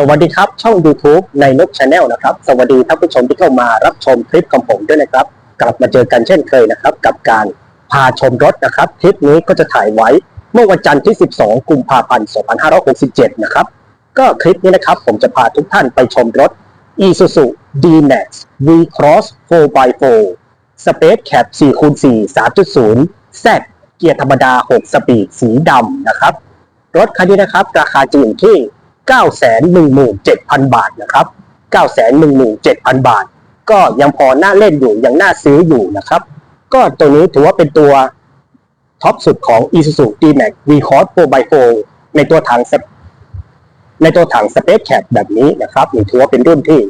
สวัสดีครับช่อง YouTube ในนกชาแนลนะครับ สวัสดีท่านผู้ชมที่เข้ามารับชมคลิปของผมด้วยนะครับ กลับมาเจอกันเช่นเคยนะครับ กับการพาชมรถนะครับ คลิปนี้ก็จะถ่ายไว้เมื่อวันจันทร์ที่ 12 กุมภาพันธ์ 2567 นะครับ ก็คลิปนี้นะครับ ผมจะพาทุกท่านไปชมรถ Isuzu D-Max V-Cross 4x4 Space Cab 4 x 4 3.0 Z เกียร์ธรรมดา 6 สปีดสีดำนะครับ รถคันนี้นะครับ ราคาจะอยู่ที่ 917,000 บาทนะครับ 917,000 บาท ก็ยังพอน่าเล่นอยู่ยังน่าซื้ออยู่นะครับ ก็ตัวนี้ถือว่าเป็นตัวท็อปสุดของ Isuzu D-Max V-Cross 4x4 ในตัวถังในตัวถัง Space Cab แบบนี้นะครับนี่ถือว่าเป็นรุ่นที่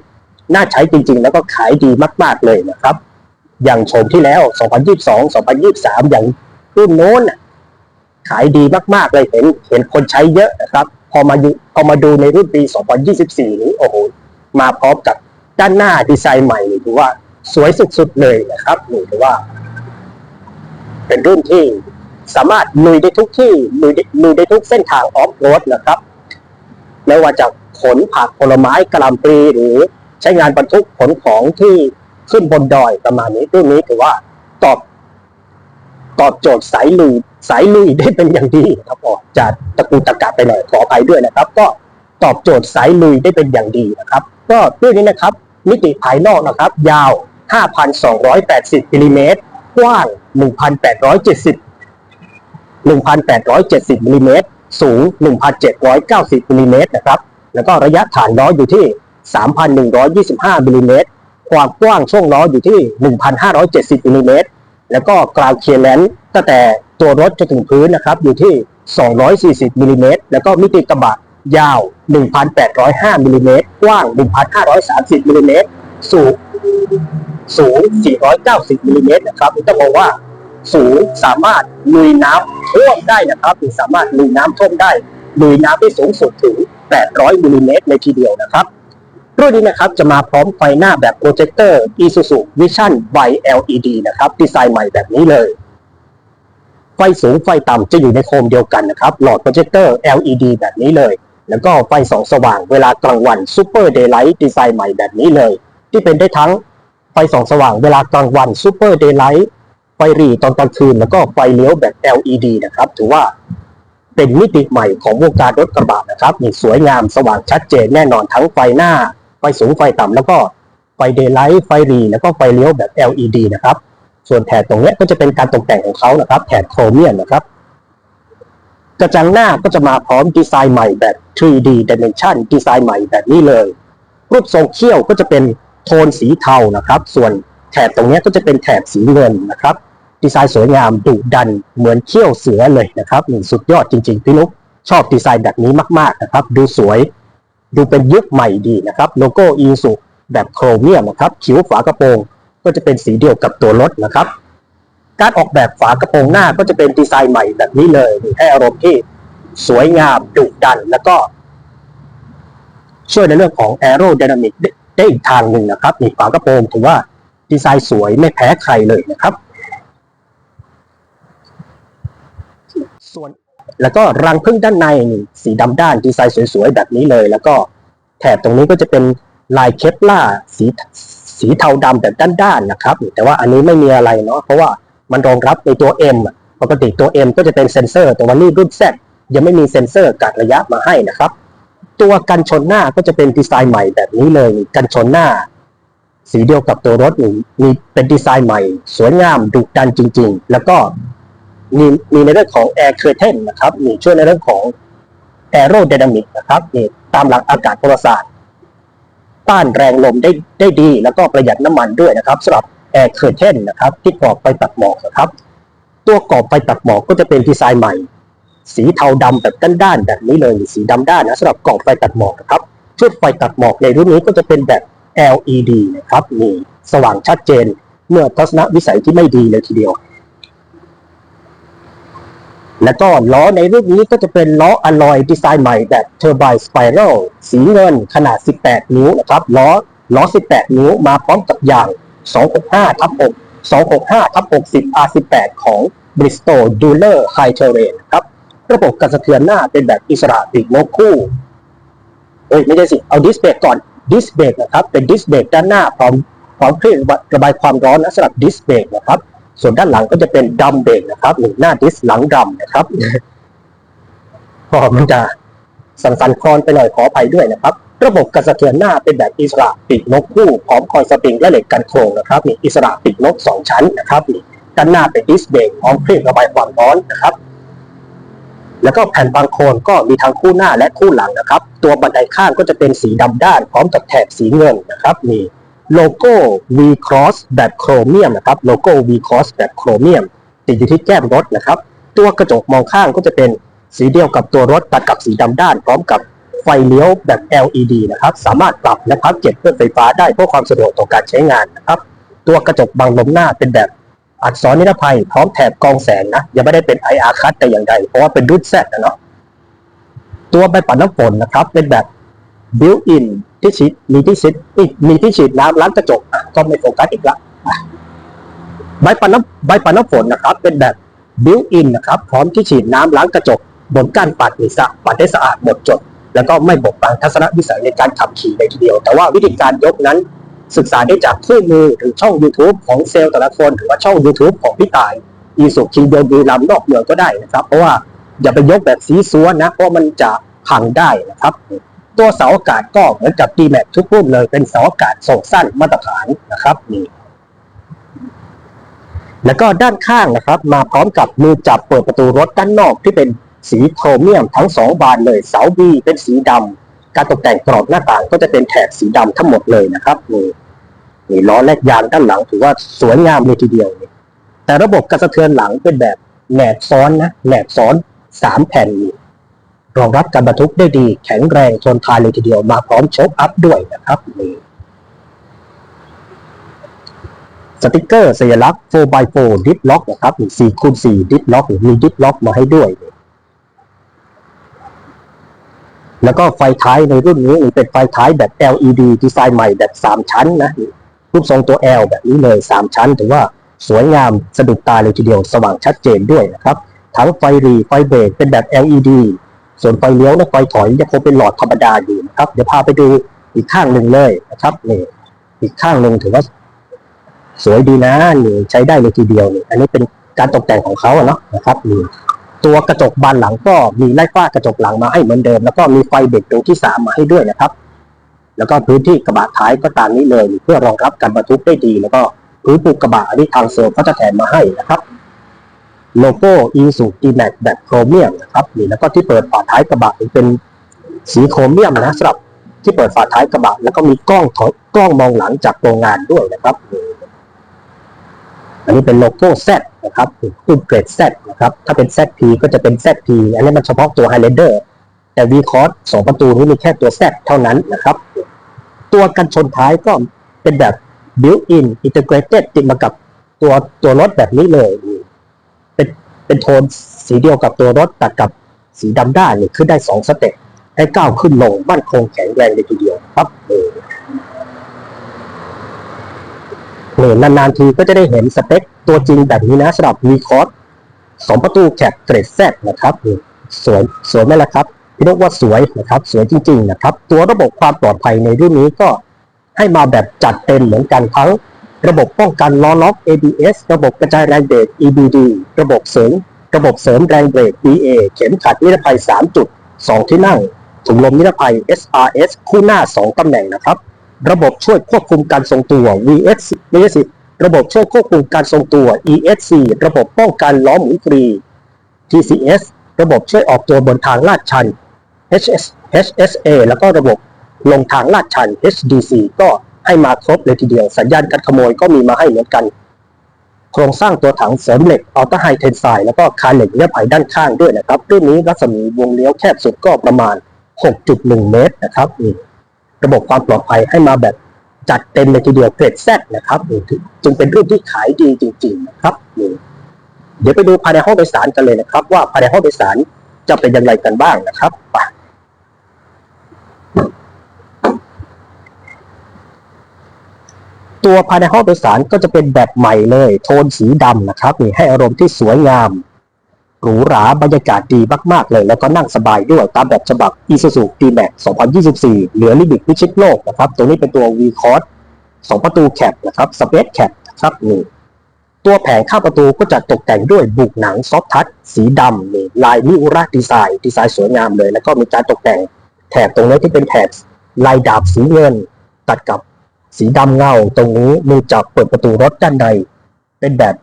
น่าใช้จริง ๆ แล้วก็ขายดีมาก ๆ เลยนะครับ อย่างโฉมที่แล้ว 2022 2023 อย่างรุ่นโน้นขายดีมาก ๆ เลยเห็นเห็นคนใช้เยอะนะครับ พอมาดูพอมาดูในรุ่นปี 2024 นี้โอ้โหมาพร้อมกับด้านหน้าดีไซน์ใหม่นี่ถือว่าสวยสุดๆเลยนะครับนี่ถือว่า เป็นรุ่นที่สามารถลุยได้ทุกที่ลุยได้ลุยได้ทุกเส้นทางออฟโรดนะครับไม่ว่าจะขนผักผลไม้กระลำปลีหรือใช้งานบรรทุกขนของที่ขึ้นบนดอยประมาณนี้รุ่นนี้ถือว่าตอบ ตอบโจทย์สายลุยสายลุยได้เป็นอย่างดีนะครับออกจากตะกูตะกัไปหน่อยขออภัยด้วยนะครับ ก็ตอบโจทย์สายลุยได้เป็นอย่างดีนะครับ ก็รุ่นนี้นะครับ มิติภายนอกนะครับ ยาว 5,280มิลลิเมตรกว้าง 1,870 1,870มิลลิเมตรสูง 1,790มิลลิเมตรนะครับ แล้วก็ระยะฐานล้ออยู่ที่ 3,125มิลลิเมตรความกว้างช่วงล้ออยู่ที่ 1,570มิลลิเมตร แล้วก็กราวเคลียร์แลนซ์ตั้งแต่ตัวรถจนถึงพื้นนะครับ อยู่ที่ 240มิลลิเมตรแล้วก็มิติกระบะยาว 1,805มิลลิเมตรกว้าง 1,530มิลลิเมตรสูงสูง 490มิลลิเมตรนะครับต้องบอกว่าสูงสามารถลุยน้ำท่วมได้นะครับหรือสามารถลุยน้ำท่วมได้ลุยน้ำได้สูงสุดถึง 800มิลลิเมตรเลยทีเดียวนะครับ รุ่นนี้นะครับจะมาพร้อมไฟหน้าแบบโปรเจคเตอร์ Isuzu Vision by LED นะครับดีไซน์ใหม่แบบนี้เลย ไฟสูงไฟต่ำจะอยู่ในโคมเดียวกันนะครับ หลอดโปรเจคเตอร์ LED แบบนี้เลย แล้วก็ไฟสองสว่างเวลากลางวัน Super Daylight ดีไซน์ใหม่แบบนี้เลย ที่เป็นได้ทั้งไฟสองสว่างเวลากลางวัน Super Daylight ไฟรีตอนกลางคืนแล้วก็ไฟเลี้ยวแบบ LED นะครับถือว่าเป็นมิติใหม่ของวงการรถกระบะนะครับนี่สวยงามสว่างชัดเจนแน่นอนทั้งไฟหน้า ไฟสูงไฟต่ำแล้วก็ไฟเดย์ไลท์ไฟรีแล้วก็ไฟเลี้ยวแบบ LED นะครับ ส่วนแถบตรงนี้ก็จะเป็นการตกแต่งของเขานะครับ แถบโครเมียมนะครับ กระจังหน้าก็จะมาพร้อมดีไซน์ใหม่แบบ 3D Dimension ดีไซน์ใหม่แบบนี้เลย รูปทรงเขี้ยวก็จะเป็นโทนสีเทานะครับ ส่วนแถบตรงนี้ก็จะเป็นแถบสีเงินนะครับ ดีไซน์สวยงามดุดันเหมือนเขี้ยวเสือเลยนะครับสุดยอดจริงๆพี่นุ๊กชอบดีไซน์แบบนี้มากๆนะครับ ดูสวย ดูเป็นยุคใหม่ดีนะครับโลโก้อีสุแบบโครเมียมนะครับคิ้วฝากระโปรง ก็จะเป็นสีเดียวกับตัวรถนะครับ การออกแบบฝากระโปรงหน้าก็จะเป็นดีไซน์ใหม่แบบนี้เลยให้อารมณ์ที่สวยงามดุดัน แล้วก็ ช่วยในเรื่องของ aerodynamic ได้ได้อีกทางหนึ่งนะครับนี่ฝากระโปรงถือว่าดีไซน์สวยไม่แพ้ใครเลยนะครับ ส่วน แล้วก็รังพึ่งด้านในนี่สีดำด้านดีไซน์สวยๆแบบนี้เลย แล้วก็แถบตรงนี้ก็จะเป็นลายเคปล่าสีสีเทาดำแบบด้านๆนะครับ แต่ว่าอันนี้ไม่มีอะไรเนาะเพราะว่ามันรองรับในตัว M อะปกติตัว M ก็จะเป็นเซ็นเซอร์แต่วันนี้รุ่น Z ยังไม่มีเซ็นเซอร์กัดระยะมาให้นะครับ ตัวกันชนหน้าก็จะเป็นดีไซน์ใหม่แบบนี้เลยกันชนหน้า สีเดียวกับตัวรถนี่มีเป็นดีไซน์ใหม่ สวยงามดุดันจริง ๆ แล้วก็ มีมีในเรื่องของ Air Curtain นนะครับมีช่วยในเรื่องของ Aerodynamic นะครับนี่ตามหลักอากาศพลศาสตร์ต้านแรงลมได้ได้ดี แล้วก็ประหยัดน้ำมันด้วยนะครับสำหรับ Air Curtain นนะครับ ที่กรอบไฟตัดหมอกนะครับ ตัวกรอบไฟตัดหมอกก็จะเป็นดีไซน์ใหม่ สีเทาดำแบบด้านๆแบบนี้เลยสีดำด้านนะสำหรับกรอบไฟตัดหมอกนะครับชุดไฟตัดหมอกในรุ่นนี้ก็จะเป็นแบบ LED นะครับนี่สว่างชัดเจน เมื่อทัศนวิสัยที่ไม่ดีเลยทีเดียว แล้วก็ล้อในรุ่นนี้ก็จะเป็นล้ออลลอยดีไซน์ใหม่แบบเทอร์ไบสไปรัลสีเงินขนาด 18 นิ้วนะครับล้อล้อ 18 นิ้วมาพร้อมกับยาง 265ทับ6 265ทับ60 R18 ของ Bristol Duler High Terrain ครับ ระบบการสะเทือนหน้าเป็นแบบอิสระปีกนกคู่ เอ้ย ไม่ใช่สิ เอาดิสเบรกก่อนดิสเบรกนะครับ เป็นดิสเบรกด้านหน้าพร้อมพร้อมเครื่องระบายความร้อนนะสำหรับดิสเบรกนะครับ ส่วนด้านหลังก็จะเป็นดัมเบรกนะครับหรือหน้าดิสหลังดัมนะครับพอมันจะสั่นๆคลอนไปหน่อยขออภัยด้วยนะครับ ระบบกระสะเทือนหน้าเป็นแบบอิสระปีกนกคู่พร้อมคอยสปริงและเหล็กกันโครงนะครับนี่อิสระปีกนกสองชั้นนะครับนี่ด้านหน้าเป็นดิสเบรกพร้อมเครื่องระบายความร้อนนะครับ แล้วก็แผ่นบางโคนก็มีทั้งคู่หน้าและคู่หลังนะครับ ตัวบันไดข้างก็จะเป็นสีดำด้าน พร้อมกับแถบสีเงินนะครับมี โลโก้ V Cross แบบโครเมียมนะครับ โลโก้ V Cross แบบโครเมียม ติดอยู่ที่แก้มรถนะครับ ตัวกระจกมองข้างก็จะเป็นสีเดียวกับตัวรถตัดกับสีดำด้าน พร้อมกับไฟเลี้ยวแบบ LED นะครับ สามารถปรับและพับเก็บเครื่อไฟฟ้าได้เพื่อความสะดวกต่อการใช้งานนะครับ ตัวกระจกบังลมหน้าเป็นแบบอักษรนิรภัย พร้อมแถบกองแสงนะยังไม่ได้เป็น IR คัตแต่อย่างใดเพราะว่าเป็นรุ่น Z นะเนาะตัวใบปัดน้ำฝนนะครับเป็นแบบ built in ที่ฉีดมีที่ฉีดอีกมีที่ฉีดน้ำล้างกระจกก็ไม่โฟกัสอีกละใบปัดน้ำใบปัดน้ำฝนนะครับ เป็นแบบ built in นะครับ พร้อมที่ฉีดน้ำล้างกระจก บนก้านปัดนี่สะปัดได้สะอาดหมดจด แล้วก็ไม่บกบังทัศนวิสัยในการขับขี่เลยทีเดียว แต่ว่าวิธีการยกนั้น ศึกษาได้จากคู่มือหรือช่อง YouTube ของเซลล์แต่ละคน หรือว่าช่อง YouTube ของพี่ต่าย อีสุคีเดินบุรีรัมย์นอกเมืองก็ได้นะครับ เพราะว่าอย่าไปยกแบบซีซัวนะ เพราะมันจะพังได้นะครับ ตัวเสาอากาศก็เหมือนกับ d m a x ทุกรุ่นเลยเป็นเสาอากาศทรงสั้นมาตรฐานนะครับนี่แล้วก็ด้านข้างนะครับ มาพร้อมกับมือจับเปิดประตูรถด้านนอกที่เป็นสีโครเมียมทั้งสองบานเลย เสาบีเป็นสีดำการตกแต่งกรอบหน้าต่างก็จะเป็นแถบสีดำทั้งหมดเลยนะครับนี่นี่ล้อแลกยางด้านหลังถือว่าสวยงามเลยทีเดียวนี่แต่ระบบกระสะเทือนหลังเป็นแบบแหนบซ้อนนะแหนบซ้อนสามแผ่นนี่ รองรับการบรรทุกได้ดี แข็งแรงทนทานเลยทีเดียวมาพร้อมโชคอัพด้วยนะครับนี่สติกเกอร์สัญลักษณ์ 4x4 ดิฟล็อกนะครับนี่4คูณ4ดิฟล็อกมีดิฟล็อกมาให้ด้วยนี่แล้วก็ไฟท้ายในรุ่นนี้เป็นไฟท้ายแบบ LED ดีไซน์ใหม่แบบ 3 ชั้นนะรูปทรงตัว L แบบนี้เลย 3 ชั้นถือว่าสวยงามสะดุดตาเลยทีเดียวสว่างชัดเจนด้วยนะครับ ทั้งไฟหรีไฟเบรกเป็นแบบ LED ส่วนไฟเลี้ยวและไฟถอยยังคงเป็นหลอดธรรมดาอยู่นะครับ เดี๋ยวพาไปดูอีกข้างหนึ่งเลยนะครับนี่อีกข้างหนึ่งถือว่า สวยดีนะนี่ใช้ได้เลยทีเดียวนี่อันนี้เป็นการตกแต่งของเขาเนาะนะครับนี่ตัวกระจกบานหลังก็มีไล่ฟ้ากระจกหลังมาให้เหมือนเดิม แล้วก็มีไฟเบรกตัวที่สามมาให้ด้วยนะครับ แล้วก็พื้นที่กระบะท้ายก็ตามนี้เลย เพื่อรองรับการบรรทุกได้ดี แล้วก็พื้นปูกระบะอันนี้ทางเซลล์เขาจะแถมมาให้นะครับ โลโก้อีซูดีแม็กแบบโครเมียมนะครับนี่แล้วก็ที่เปิดฝาท้ายกระบะเป็นสีโครเมียมนะสำหรับที่เปิดฝาท้ายกระบะแล้วก็มีกล้องถอยกล้องมองหลังจากโรงงานด้วยนะครับ อันนี้เป็นโลโก้ Z นะครับอุปเกรด Z นะครับ ถ้าเป็น ZP ก็จะเป็น ZP อันนี้มันเฉพาะตัว Highlander แต่ v c o s สองประตูนี้มีแค่ตัว Z เท่านั้นนะครับ ตัวกันชนท้ายก็เป็นแบบ built-in integrated ติดมากับตัวตัวรถแบบนี้เลย เป็นโทนสีเดียวกับตัวรถตัดกับสีดำด้านนี่ยขึ้นได้สองสเต็ปให้ก้าวขึ้นลงมั่นคงแข็งแรงเลยทีเดียวครับเออเนี่ยนานๆทีก็จะได้เห็นสเปคตัวจริงแบบนี้นะสำหรับ v c o s สสองประตูแคปเกรด Z นะครับสวยสวยไหมล่ะครับพี่นกว่าสวยนะครับ สวยจริง ๆ นะครับ ตัวระบบความปลอดภัยในรุ่นนี้ก็ให้มาแบบจัดเต็มเหมือนกันทั้ง ระบบป้องกันล้อล็อก ABS ระบบกระจายแรงเบรก EBD ระบบเสริม ระบบเสริมแรงเบรก BA เข็มขัดนิรภัย 3 จุด 2 ที่นั่ง ถุงลมนิรภัย SRS คู่หน้า 2 ตำแหน่งนะครับ ระบบช่วยควบคุมการทรงตัว VSC ไม่ใช่สิระบบช่วยควบคุมการทรงตัว ESC ระบบป้องกันล้อหมุนฟรี TCS ระบบช่วยออกตัวบนทางลาดชัน HS HSA แล้วก็ระบบลงทางลาดชัน HDC ก็ ให้มาครบเลยทีเดียว สัญญาณการขโมยก็มีมาให้เหมือนกัน โครงสร้างตัวถังเสริมเหล็กอัลตร้าไฮเทนไซด์แล้วก็คานเหล็กนิรภัยด้านข้างด้วยนะครับรุ่นนี้รัศมีวงเลี้ยวแคบสุดก็ประมาณ 6.1 เมตรนะครับระบบความปลอดภัยให้มาแบบจัดเต็มเลยทีเดียวเกรดแซนะครับจึงเป็นรุ่นที่ขายดีจริง ๆ นะครับเดี๋ยวไปดูภายในห้องโดยสารกันเลยนะครับ ว่าภายในห้องโดยสารจะเป็นอย่างไรกันบ้างนะครับไป ตัวภายในห้องโดยสารก็จะเป็นแบบใหม่เลย โทนสีดำนะครับนี่ให้อารมณ์ที่สวยงามหรูหราบรรยากาศดีมาก ๆ เลย แล้วก็นั่งสบายด้วยตามแบบฉบับ Isuzu D-Max 2024 เหลือลิมิตพิชิตโลกนะครับ ตัวนี้เป็นตัว V Cross 2 ประตูแคปนะครับ Space Cap นะครับนี่ตัวแผงข้างประตูก็จะตกแต่งด้วยบุกหนังซอฟทัชสีดำนี่ลายมิอุระดีไซน์ดีไซน์สวยงามเลย แล้วก็มีการตกแต่งแถบตรงนี้ที่เป็นแถบลายดาบสีเงิน ตัดกับ สีดำเงาตรงนี้มือจับเปิดประตูรถด้านใน เป็นแบบ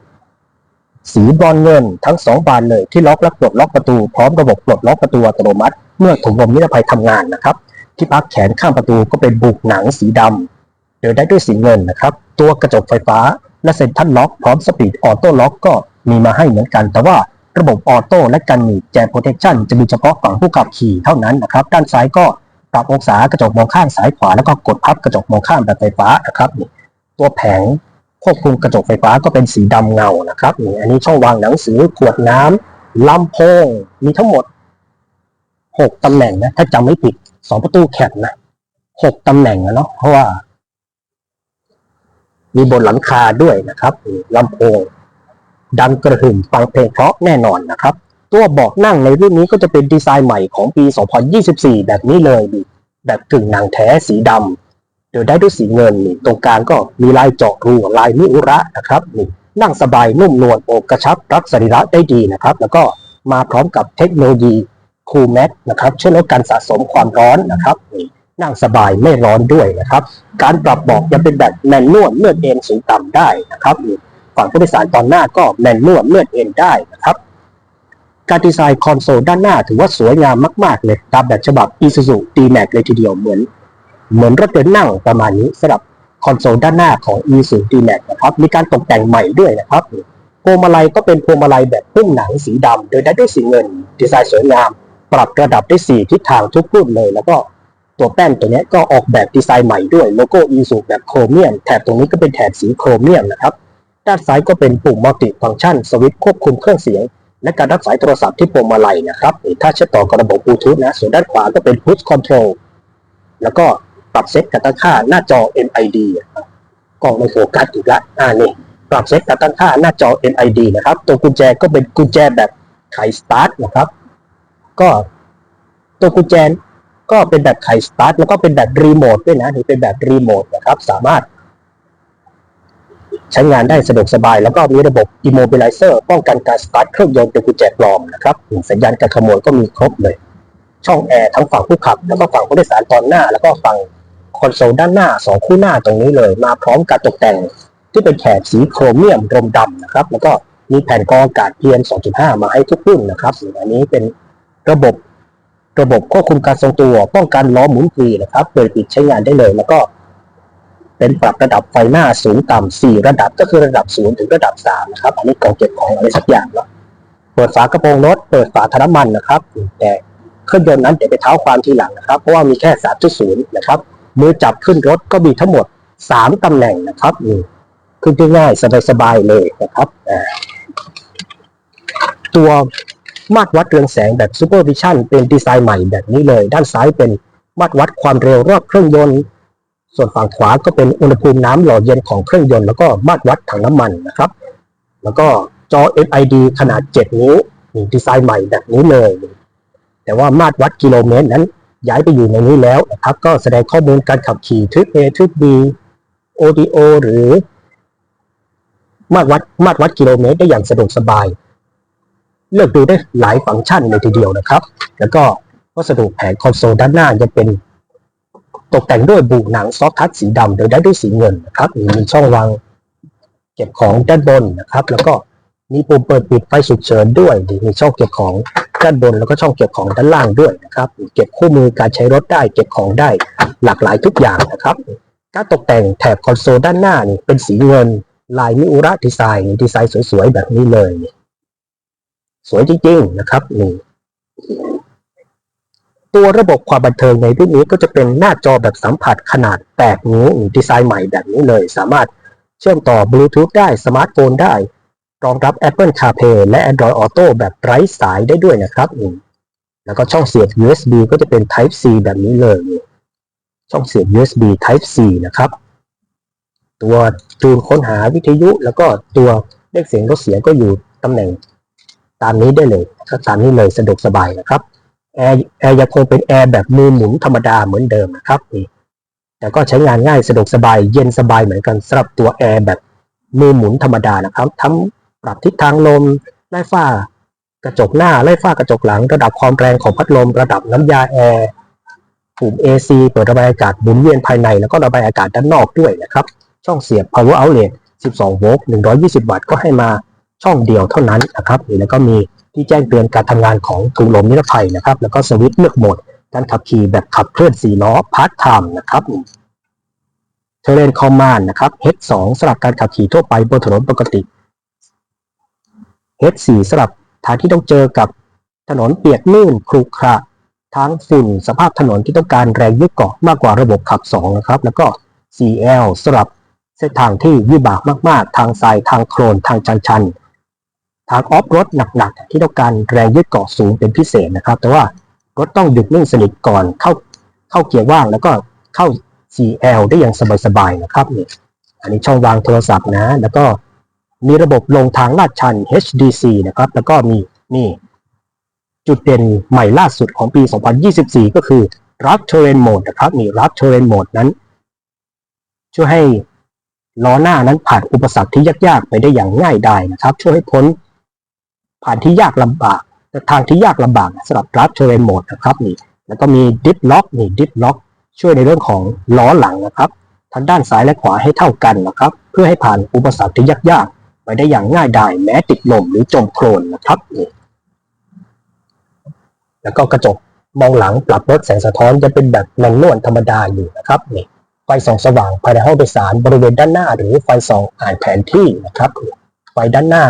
สีบอนซ์เงินทั้งสองบานเลยที่ล็อกและปลดล็อกประตูพร้อมระบบปลดล็อกประตูอัตโนมัติ เมื่อถุงลมนิรภัยทำงานนะครับ ที่พักแขนข้างประตูก็เป็นบุกหนังสีดำเดินได้ด้วยสีเงินนะครับ ตัวกระจกไฟฟ้าและเซ็นทัลล็อกพร้อมสปีดออโต้ล็อกก็มีมาให้เหมือนกัน แต่ว่าระบบออโต้และกันหนีบแจมโปรเทคชั่นจะมีเฉพาะฝั่งผู้ขับขี่เท่านั้นนะครับ ด้านซ้ายก็ ปรับองศากระจกมองข้างซ้ายขวาแล้วก็กดพับกระจกมองข้างแบบไฟฟ้านะครับนี่ตัวแผงควบคุมกระจกไฟฟ้าก็เป็นสีดำเงานะครับนี่อันนี้ช่องวางหนังสือขวดน้ำลำโพงมีทั้งหมดหกตำแหน่งนะถ้าจำไม่ผิดสองประตูแคบนะหกตำแหน่งนะเนาะเพราะว่า มีบนหลังคาด้วยนะครับนี่ลำโพงดังกระหึ่มฟังเพลงเพราะแน่นอนนะครับ ตัวเบอกนั่งในรุ่นนี้ก็จะเป็นดีไซน์ใหม่ของปี 2024 แบบนี้เลยแบบกึ่งหนังแท้สีดำเดินได้ด้วยสีเงินนี่ตรงกลางก็มีลายเจาะรูลายมิอุระนะครับนี่นั่งสบายนุ่มนวลอบกระชับรักสรีระได้ดีนะครับ แล้วก็มาพร้อมกับเทคโนโลยีคูลแม็กนะครับช่วยลดการสะสมความร้อนนะครับนี่นั่งสบายไม่ร้อนด้วยนะครับ การปรับเบอกยังเป็นแบบแมนนวลเลื่อนเอ็นสูงต่ำได้นะครับนี่ฝั่งผู้โดยสารตอนหน้าก็แมนนวลเลื่อนเอ็นได้นะครับ การดีไซน์คอนโซลด้านหน้าถือว่าสวยงามมากๆเลยตามแบบฉบับ Isuzu D-Max เลยทีเดียวเหมือน เหมือนรถยนต์นั่งประมาณนี้สำหรับคอนโซลด้านหน้าของ e 0 d m a x นะครับ มีการตกแต่งใหม่ด้วยนะครับพวงมาลัยก็เป็นพวงมาลัยแบบพุ่มหนังสีดำโดยได้ด้วยสีเงิน ดีไซน์สวยงาม ปรับระดับได้4ทิศทางทุกรุ่นเลย แล้วก็ตัวแป้นตัวนี้ก็ออกแบบดีไซน์ใหม่ด้วยโลโก้ e 0แบบโครเมียมแถบตรงนี้ก็เป็นแถบสีโครเมียมนะครับด้านซ้ายก็เป็นปุ่มมัลติฟังก์ชันสวิตช์ควบคุมเครื่องเสียง และการรับสายโทรศัพท์ที่พวงมาลัยนะครับถ้าเชื่อมต่อกับระบบบลูทูธนะ ส่วนด้านขวาก็เป็น push control แล้วก็ปรับเซตการตั้งค่าหน้าจอ MID กล้องไม่โฟกัสอีกละอ่านี่ปรับเซตการตั้งค่าหน้าจอ MID นะครับ ตัวกุญแจก็เป็นกุญแจแบบไขสตาร์ทนะครับ ก็ตัวกุญแจก็เป็นแบบไขสตาร์ทแล้วก็เป็นแบบรีโมทด้วยนะนี่เป็นแบบรีโมทนะครับ สามารถ ใช้งานได้สะดวกสบาย แล้วก็มีระบบ Immobilizer ป้องกันการสตาร์ทเครื่องยนต์เป็นกุญแจปลอมนะครับสัญญาณการขโมยก็มีครบเลย ช่องแอร์ทั้งฝั่งผู้ขับ แล้วก็ฝั่งผู้โดยสารตอนหน้า แล้วก็ฝั่งคอนโซลด้านหน้าสองคู่หน้าตรงนี้เลย มาพร้อมการตกแต่ง ที่เป็นแถบสีโครเมียมรมดำนะครับแล้วก็มีแผ่นกรองอากาศ PM 2.5 มาให้ทุกรุ่นนะครับอันนี้เป็นระบบระบบควบคุมการทรงตัว ป้องกันล้อหมุนฟรีนะครับเปิดปิดใช้งานได้เลย แล้วก็ เป็นปรับระดับไฟหน้าสูงต่ำ4ระดับก็คือระดับ0ถึงระดับ3นะครับ อันนี้กล่องเก็บของอะไรสักอย่างเนาะเปิดฝากระโปรงรถเปิดฝาถังน้ำมันนะครับ แต่เครื่องยนต์นั้นเดี๋ยวไปเท้าความทีหลังนะครับ เพราะว่ามีแค่3.0นย์นะครับมือจับขึ้นรถก็มีทั้งหมด3ตำแหน่งนะครับขึ้นได้ง่ายสบายๆเลยนะครับตัวมาตรวัดเรืองแสงแบบ Super Vision เป็นดีไซน์ใหม่แบบนี้เลย ด้านซ้ายเป็นมาตรวัดความเร็วรอบเครื่องยนต์ ส่วนฝั่งขวาก็เป็นอุณหภูมิน้ำหล่อเย็นของเครื่องยนต์แล้วก็มาตรวัดถังน้ำมันนะครับ แล้วก็จอ FID ขนาด 7 นิ้วดีไซน์ใหม่แบบนี้เลย แต่ว่ามาตรวัดกิโลเมตรนั้นย้ายไปอยู่ในนี้แล้วนะครับก็แสดงข้อมูลการขับขี่ทริป A ทริป B ODO หรือ มาตรวัดมาตรวัดกิโลเมตรได้อย่างสะดวกสบาย เลือกดูได้หลายฟังก์ชันเลยทีเดียวนะครับ แล้วก็วัสดุแผงคอนโซลด้านหน้ายังเป็น ตกแต่งด้วยบุหนังซอฟทัชสีดำโดยได้ด้วยสีเงินนะครับมีช่องวางเก็บของด้านบนนะครับ แล้วก็มีปุ่มเปิดปิดไฟฉุกเฉินด้วยมีช่องเก็บของด้านบนแล้วก็ช่องเก็บของด้านล่างด้วยนะครับ เก็บคู่มือการใช้รถได้ เก็บของได้หลากหลายทุกอย่างนะครับการตกแต่งแถบคอนโซลด้านหน้านี่เป็นสีเงินลายมิอุระดีไซน์ดีไซน์สวยๆแบบนี้เลย สวยจริงๆนะครับนี่ ตัวระบบความบันเทิงในรุ่นนี้ก็จะเป็นหน้าจอแบบสัมผัสขนาด 8 นิ้วดีไซน์ใหม่แบบนี้เลย สามารถเชื่อมต่อบลูทูธได้สมาร์ทโฟนได้ รองรับ Apple CarPlay และ Android Auto แบบไร้สายได้ด้วยนะครับ แล้วก็ช่องเสียบ USB ก็จะเป็น Type C แบบนี้เลย ช่องเสียบ USB Type C นะครับ ตัวจูนค้นหาวิทยุ แล้วก็ตัวเลขเสียงลดเสียงก็อยู่ตำแหน่ง ตามนี้ได้เลยตามนี้เลยสะดวกสบายนะครับ แอร์แอร์ยังคงเป็นแอร์แบบมือหมุนธรรมดาเหมือนเดิมนะครับนี่แต่ก็ใช้งานง่ายสะดวกสบายเย็นสบายเหมือนกันสำหรับตัวแอร์แบบมือหมุนธรรมดานะครับ ทั้งปรับทิศทางลมไล่ฝ้ากระจกหน้าไล่ฝ้ากระจกหลัง ระดับความแรงของพัดลม ระดับน้ำยาแอร์ปุ่ม AC เปิดระบายอากาศหมุนเวียนภายใน แล้วก็ระบายอากาศด้านนอกด้วยนะครับ ช่องเสียบ power outlet 12 โวลต์ 120 วัตต์ ก็ให้มาช่องเดียวเท่านั้นนะครับนี่แล้วก็มี ที่แจ้งเตือนการทำงานของถุงลมนิรภัยนะครับ แล้วก็สวิตช์เลือกโหมด การขับขี่แบบขับเคลื่อน4ล้อพาร์ทไทม์นะครับเทเรนคอมมานด์นะครับ H2 สำหรับการขับขี่ทั่วไปบนถนนปกติ H4 สำหรับทางที่ต้องเจอกับถนนเปียกลื่นครุขระทางฝุ่นสภาพถนนที่ต้องการแรงยึดเกาะมากกว่าระบบขับ2นะครับ แล้วก็ CL สำหรับเส้นทางที่วิบากมาก ๆ ทางทรายทางโคลนทางชันๆ ทางออฟรถหนักๆ ที่ต้องการแรงยึดเกาะสูงเป็นพิเศษนะครับ แต่ว่ารถต้องหยุดนิ่งสนิทก่อนเข้าเข้าเกียร์ว่างแล้วก็เข้า CL ได้อย่างสบายๆนะครับนี่อันนี้ช่องวางโทรศัพท์นะ แล้วก็มีระบบลงทางลาดชัน HDC นะครับ แล้วก็มีนี่จุดเด่นใหม่ล่าสุดของปี 2024 ก็คือ Rough Terrain Mode นะครับนี่ Rough Terrain Mode นั้น ช่วยให้ล้อหน้านั้นผ่านอุปสรรคที่ยากๆ ไปได้อย่างง่ายดายนะครับ ช่วยให้พ้น ผ่านที่ยากลำบากทางที่ยากลำบากสำหรับ Rough Terrain Mode นะครับนี่แล้วก็มี Dip Lock นี่ Dip Lock ช่วยในเรื่องของล้อหลังนะครับทั้งด้านซ้ายและขวาให้เท่ากันนะครับ เพื่อให้ผ่านอุปสรรคที่ยากๆไปได้อย่างง่ายดายแม้ติดลมหรือจมโคลนนะครับนี่แล้วก็กระจกมองหลังปรับลดแสงสะท้อนจะเป็นแบบแมนนวลธรรมดาอยู่นะครับนี่ไฟส่องสว่างภายในห้องโดยสารบริเวณด้านหน้า หรือไฟส่องอ่านแผนที่นะครับไฟด้านหน้า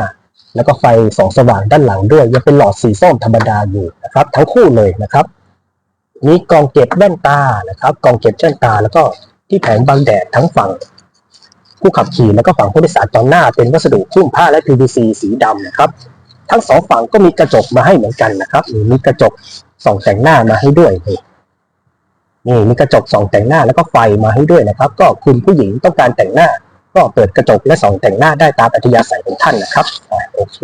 แล้วก็ไฟสองสว่างด้านหลังด้วย ยังเป็นหลอดสีส้มธรรมดาอยู่นะครับ ทั้งคู่เลยนะครับมีกองเก็บแว่นตานะครับ กองเก็บแว่นตาแล้วก็ที่แผงบังแดดทั้งฝั่ง ผู้ขับขี่แล้วก็ฝั่งผู้โดยสารตอนหน้าเป็นวัสดุหุ้มผ้าและ PVC สีดำนะครับ ทั้งสองฝั่งก็มีกระจกมาให้เหมือนกันนะครับนี่มีกระจกส่องแต่งหน้ามาให้ด้วยนี่นี่มีกระจกส่องแต่งหน้าแล้วก็ไฟมาให้ด้วยนะครับ ก็คุณผู้หญิงต้องการแต่งหน้า ก็เปิดกระจกและส่องแต่งหน้าได้ตามอัธยาศัยของท่านนะครับโอเค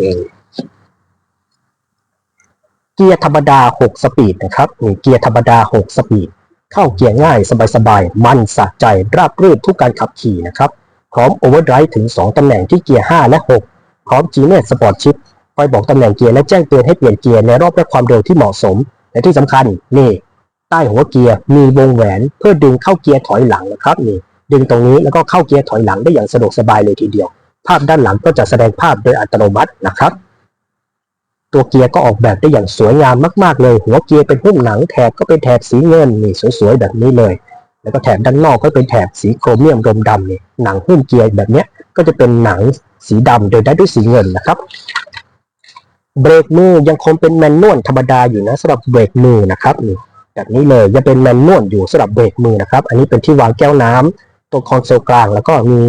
เกียร์ธรรมดา 6 สปีดนะครับนี่เกียร์ธรรมดา 6 สปีด เข้าเกียร์ง่ายสบายๆ มันสะใจราบรื่นทุกการขับขี่นะครับ พร้อมโอเวอร์ไดรฟ์ถึง 2 ตำแหน่งที่เกียร์ 5 และ 6 พร้อม g n e t Sport Chip ไฟบอกตำแหน่งเกียร์และแจ้งเตือนให้เปลี่ยนเกียร์ในรอบและความเร็วที่เหมาะสม และที่สำคัญนี่ใต้หัวเกียร์มีวงแหวนเพื่อดึงเข้าเกียร์ถอยหลังนะครับนี่ ดึงตรงนี้แล้วก็เข้าเกียร์ถอยหลังได้อย่างสะดวกสบายเลยทีเดียว ภาพด้านหลังก็จะแสดงภาพโดยอัตโนมัตินะครับ ตัวเกียร์ก็ออกแบบได้อย่างสวยงามมากๆเลย หัวเกียร์เป็นหุ้มหนังแถบก็เป็นแถบสีเงินนี่สวยๆแบบนี้เลย แล้วก็แถบด้านนอกก็เป็นแถบสีโครเมียมดมดำนี่หนังหุ้มเกียร์แบบเนี้ยก็จะเป็นหนังสีดำโดยได้ด้วยสีเงินนะครับเบรกมือยังคงเป็นแมนนวลธรรมดาอยู่นะสำหรับเบรกมือนะครับแบบนี้เลยยังเป็นแมนนวลอยู่สำหรับเบรกมือนะครับ อันนี้เป็นที่วางแก้วน้ำ ตรงคอนโซลกลาง แล้วก็มี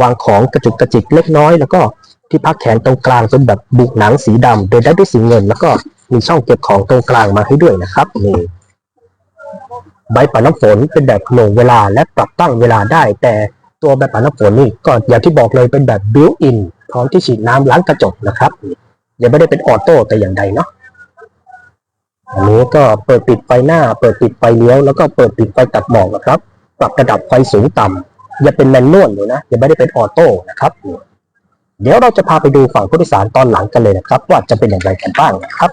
วางของกระจุกกระจิกเล็กน้อย แล้วก็ที่พักแขนตรงกลางเป็นแบบบุกหนังสีดำโดยได้ด้วยสีเงิน แล้วก็มีช่องเก็บของตรงกลางมาให้ด้วยนะครับนี่ใบปัดน้ำฝนเป็นแบบหน่วงเวลาและปรับตั้งเวลาได้ แต่ตัวใบปัดน้ำฝนนี่ก็อย่างที่บอกเลยเป็นแบบ built in พร้อมที่ฉีดน้ำล้างกระจกนะครับยังไม่ได้เป็นออโต้แต่อย่างใดเนาะอันนี้ก็เปิดปิดไฟหน้า เปิดปิดไฟเลี้ยวแล้วก็เปิดปิดไฟตัดหมอกนะครับ ปรับระดับไฟสูงต่ำอย่าเป็นแมนนวลอยู่นะอย่าไม่ได้เป็นออโต้นะครับเดี๋ยวเราจะพาไปดูฝั่งผู้โดยสารตอนหลังกันเลยนะครับ ว่าจะเป็นอย่างไรกันบ้างนะครับ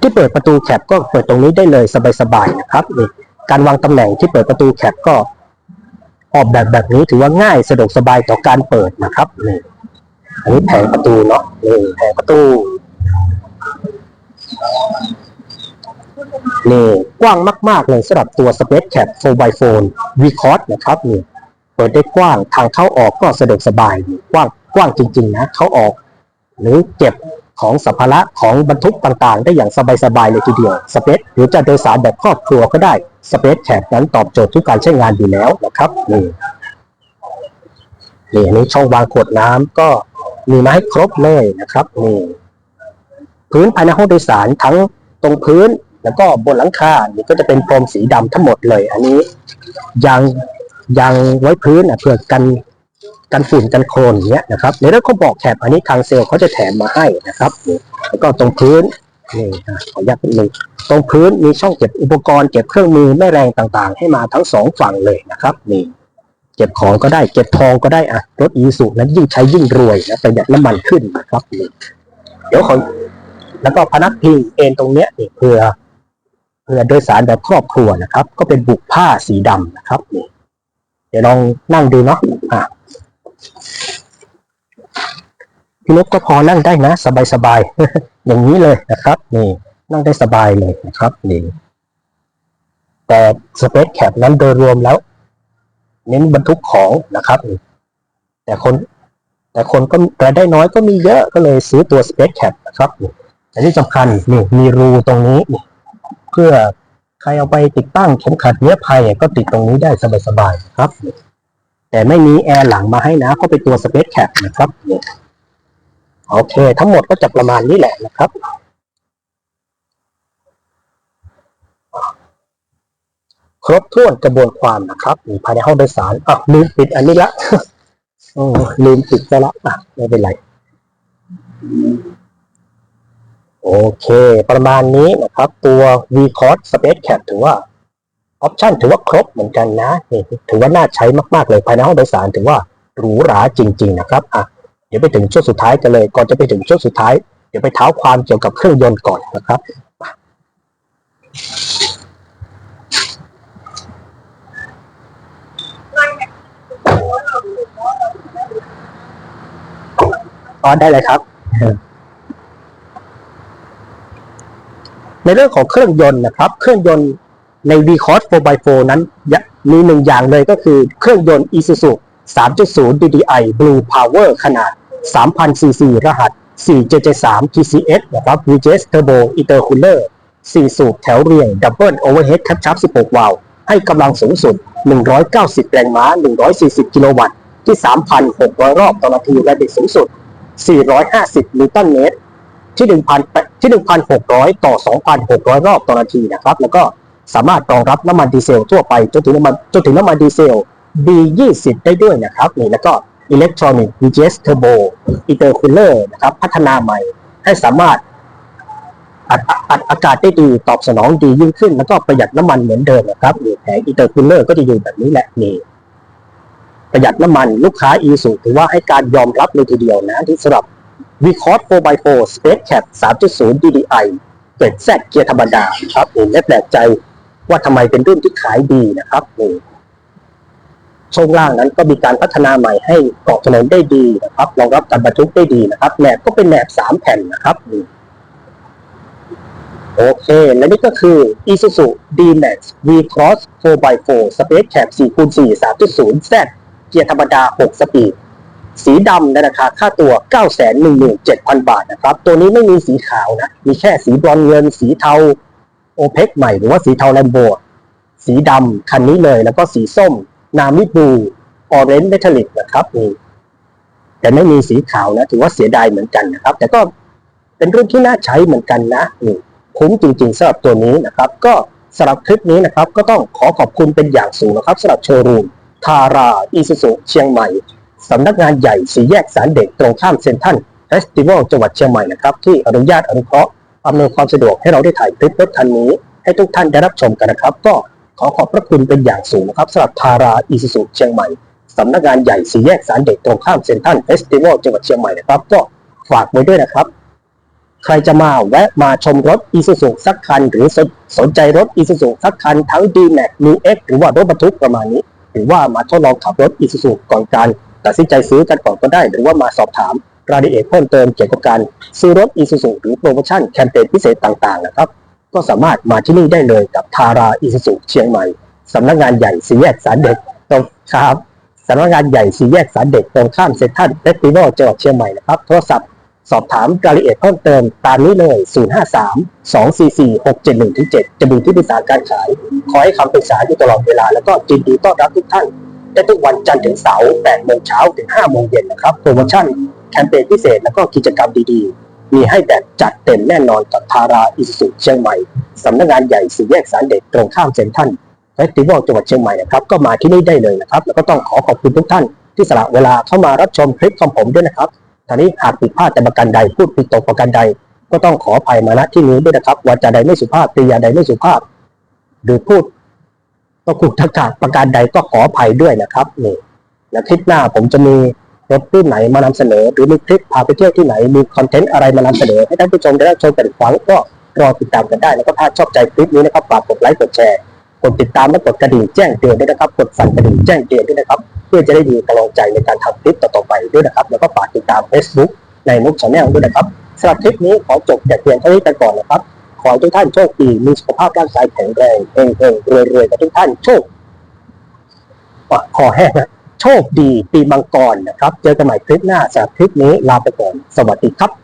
ที่เปิดประตูแคปก็เปิดตรงนี้ได้เลยสบายๆนะครับนี่การวางตำแหน่งที่เปิดประตูแคปก็ ออกแบบแบบนี้ถือว่าง่ายสะดวกสบายต่อการเปิดนะครับนี่อันนี้แผงประตูเนาะนี่แผงประตู นี่กว้างมาก ๆ เลยสำหรับตัว Space Cap 4x4 v c o r d นะครับนี่เปิดได้กว้างทางเข้าออกก็สะดวกสบายกว้างกว้างจริง ๆ นะ เข้าออก หรือเก็บของสัมภาระของบรรทุกต่างๆ ได้อย่างสบาย ๆ เลยทีเดียว Space หรือจะโดยสารแบบครอบครัวก็ได้ Space Cap นั้นตอบโจทย์ทุกการใช้งานอยู่แล้วนะครับนี่นี่อันนี้ช่องวางขวดน้ำก็มีมาให้ครบเลยนะครับนี่พื้นภายในห้องโดยสารทั้งตรงพื้น แล้วก็บนหลังคานี่ก็จะเป็นพรมสีดำทั้งหมดเลย อันนี้ยางยางไว้พื้นอะเพื่อกันกันฝุ่นกันโคลนเงี้ยนะครับในเรื่องของบอกแคปอันนี้ทางเซลล์เขาจะแถมมาให้นะครับ แล้วก็ตรงพื้นนี่อะขออนุญาตนิดนึงตรงพื้นมีช่องเก็บอุปกรณ์เก็บเครื่องมือแม่แรงต่างๆ ให้มาทั้งสองฝั่งเลยนะครับนี่เก็บของก็ได้เก็บทองก็ได้อะรถอีสุนั้นยิ่งใช้ยิ่งรวยนะประหยัดน้ำมันขึ้นนะครับนี่เดี๋ยวขอแล้วก็พนักพิงเอ็นตรงเนี้ยนี่เพื่อ เพื่อโดยสารแบบครอบครัวนะครับ ก็เป็นบุกผ้าสีดำนะครับนี่เดี๋ยวลองนั่งดูเนาะอะพี่นกก็พอนั่งได้นะ สบายๆอย่างนี้เลยนะครับ นี่ นั่งได้สบายเลยนะครับนี่แต่สเปซแคปนั้นโดยรวมแล้ว เน้นบรรทุกของนะครับแต่คน แต่คนก็รายได้น้อยก็มีเยอะก็เลยซื้อตัวสเปซแคปนะครับแต่ที่สำคัญนี่มีรูตรงนี้นี่ เพื่อใครเอาไปติดตั้งเข็มขัดนิรภัยก็ติดตรงนี้ได้สบายๆครับ แต่ไม่มีแอร์หลังมาให้นะ ก็เป็นตัวสเปซแคปนะครับโอเค ทั้งหมดก็จะประมาณนี้แหละนะครับครบถ้วนกระบวนความนะครับภายในห้องโดยสารอะลืมปิดอันนี้ละลืมปิดไปละอะไม่เป็นไร โอเค ประมาณนี้นะครับ ตัว v c o s Space Cap ถือว่าออปชันถือว่าครบเหมือนกันนะนี่ถือว่าน่าใช้มาก ๆ เลยภายในห้องโดยสารถือว่าหรูหราจริง ๆ นะครับอะเดี๋ยวไปถึงช่วงสุดท้ายกันเลย ก่อนจะไปถึงช่วงสุดท้าย เดี๋ยวไปเท้าความเกี่ยวกับเครื่องยนต์ก่อนนะครับออนได้เลยครับ ในเรื่องของเครื่องยนต์นะครับ เครื่องยนต์ใน v c o s 4x4 นั้นมีหนึ่งอย่างเลยก็คือเครื่องยนต์ Isuzu 3.0 DDI Blue Power ขนาด 3,000 cc รหัส 473 TCS นะครับ VGS Turbo Intercooler 4 สูบแถวเรียง Double Overhead คับชับ 16 วาล์วให้กำลังสูงสุด 190 แรงม้า 140 กิโลวัตต์ ที่ 3,600 รอบต่อนาทีและบิดสูงสุด 450 นิวตันเมตร ที่1,000ที่1,600 ต่อ 2,600 รอบต่อนาทีนะครับ แล้วก็สามารถรองรับน้ำมันดีเซลทั่วไปจนถึงน้ำมันจนถึงน้ำมันดีเซล B20 ได้ด้วยนะครับนี่แล้วก็ Electronic VGS Turbo Intercooler นะครับพัฒนาใหม่ให้สามารถอัดอัดอากาศได้ดีตอบสนองดียิ่งขึ้น แล้วก็ประหยัดน้ำมันเหมือนเดิมนะครับนี่แผง Intercooler ก็จะอยู่แบบนี้แหละนี่ประหยัดน้ำมันลูกค้า e สูถือว่าให้การยอมรับเลยทีเดียวนะที่สำหรับ v c o s 4x4 Space Cat 3.0 DDI เกรด Z เกียร์ธรรมดาครับนี่ไม่แปลกใจว่าทำไมเป็นรุ่นที่ขายดีนะครับนี่ช่วงล่างนั้นก็มีการพัฒนาใหม่ให้เกาะถนนได้ดีนะครับรองรับการบรรทุกได้ดีนะครับแหนบก็เป็นแหนบ3แผ่นนะครับนี่โอเค และนี่ก็คือ Isuzu D-Max V-Cross 4x4 Space Cat 4x4 3.0 Z เกียร์ธรรมดา 6 สปีด สีดำในราคาค่าตัว 917,000 บาทนะครับ ตัวนี้ไม่มีสีขาวนะ มีแค่สีบรอนเงิน สีเทาโอเ c ใหม่หรือว่าสีเทาแลมโบสีดำคันนี้เลย แล้วก็สีส้ม นามิบูออเรนจ์เมทัลลิกนะครับนี่แต่ไม่มีสีขาวนะ ถือว่าเสียดายเหมือนกันนะครับ แต่ก็เป็นรุ่นที่น่าใช้เหมือนกันนะนี่คุ้มจริงๆสำหรับตัวนี้นะครับ ก็สำหรับคลิปนี้นะครับ ก็ต้องขอขอบคุณเป็นอย่างสูงนะครับสำหรับโชว์รูมทาราอีซูซุเชียงใหม่ สำนักงานใหญ่สีแยกสารเด็กตรงข้ามเซ็นทรัลเฟสติวัลจังหวัดเชียงใหม่นะครับที่อนุญาตอนุเคราะห์อำนวยความสะดวกให้เราได้ถ่ายคลิปรถคันนี้ ให้ทุกท่านได้รับชมกันนะครับ ก็ขอขอบพระคุณเป็นอย่างสูงนะครับสำหรับทาราอีซูซุเชียงใหม่สำนักงานใหญ่สีแยกสารเด็กตรงข้ามเซ็นทรัลเฟสติวัลจังหวัดเชียงใหม่นะครับก็ฝากไว้ด้วยนะครับ ใครจะมาแวะมาชมรถ i s u z u สักคัน หรือสนสนใจรถ i s u z u สักคันทั้ง D-Max New X หรือว่ารถบรรทุกประมาณนี้ หรือว่ามาทดลองขับรถ i s u z u ก่อนการ ตัดสินใจซื้อกันก่อนก็ได้ หรือว่ามาสอบถามรายละเอียดเพิ่มเติมเกี่ยวกับการซื้อรถ i s u z u หรือโปรโมชั่นแคมเปญพิเศษต่างๆนะครับ ก็สามารถมาที่นี่ได้เลยกับทารา i s u z u เชียงใหม่สำนักงานใหญ่สีแยกสารเด็กตรงครับสำนักงานใหญ่สีแยกสารเด็กตรงข้ามเซ็นทรัลเฟสติวัลจังหวัดเชียงใหม่นะครับโทรศัพท์สอบถามรายละเอียดเพิ่มเติมตามนี้เลย 053 244 671 7 จะมีที่ปรึกษาการขาย ขอให้คำปรึกษาอยู่ตลอดเวลา แล้วก็ยินดีต้อนรับทุกท่าน ได้ทุกวันจันทร์ถึงเสาร์8โมงเช้าถึง5โมงเย็นนะครับโปรโมชั่นแคมเปญพิเศษแล้วก็กิจกรรมดีๆ มีให้แบบจัดเต็มแน่นอนกับทาราอิสุเชียงใหม่สำนักงานใหญ่สี่แยกสารเด็กตรงข้ามเซ็นทรัลเฟสติวัลจังหวัดเชียงใหม่นะครับก็มาที่นี่ได้เลยนะครับ แล้วก็ต้องขอขอบคุณทุกท่าน ที่สละเวลาเข้ามารับชมคลิปของผมด้วยนะครับทางนี้หากผิดพลาดแต่ประการใดพูดผิดตกประการใด ก็ต้องขออภัยมาณที่นี้ด้วยนะครับวาจาใดไม่สุภาพกริยาใดไม่สุภาพ หรือพูด ก็ขุกทักษะประการใดก็ขออภัยด้วยนะครับนี่แล้วคลิปหน้าผมจะมีรถรุ่นไหนมานำเสนอ หรือมีคลิปพาไปเที่ยวที่ไหนมีคอนเทนต์อะไรมานำเสนอ ให้ท่านผู้ชมได้รับชมกันอีกครั้งก็รอติดตามกันได้แล้วก็ถ้าชอบใจคลิปนี้นะครับฝากกดไลค์กดแชร์กดติดตามและกดกระดิ่งแจ้งเตือนด้วยนะครับ กดสั่นกระดิ่งแจ้งเตือนด้วยนะครับ เพื่อจะได้มีกำลังใจในการทำคลิปต่อๆไปด้วยนะครับ แล้วก็ฝากติดตาม Facebook ในมุกชาแนลด้วยนะครับสำหรับคลิปนี้ขอจบแต่เพียงเท่านี้กันก่อนนะครับ ขอให้ทุกท่านโชคดี มีสุขภาพร่างกายแข็งแรงเฮงๆรวยๆกับทุกท่านโชคขอแห้งนะโชคดีปีมังกรนะครับ เจอกันใหม่คลิปหน้าสำหรับคลิปนี้ลาไปก่อน สวัสดีครับ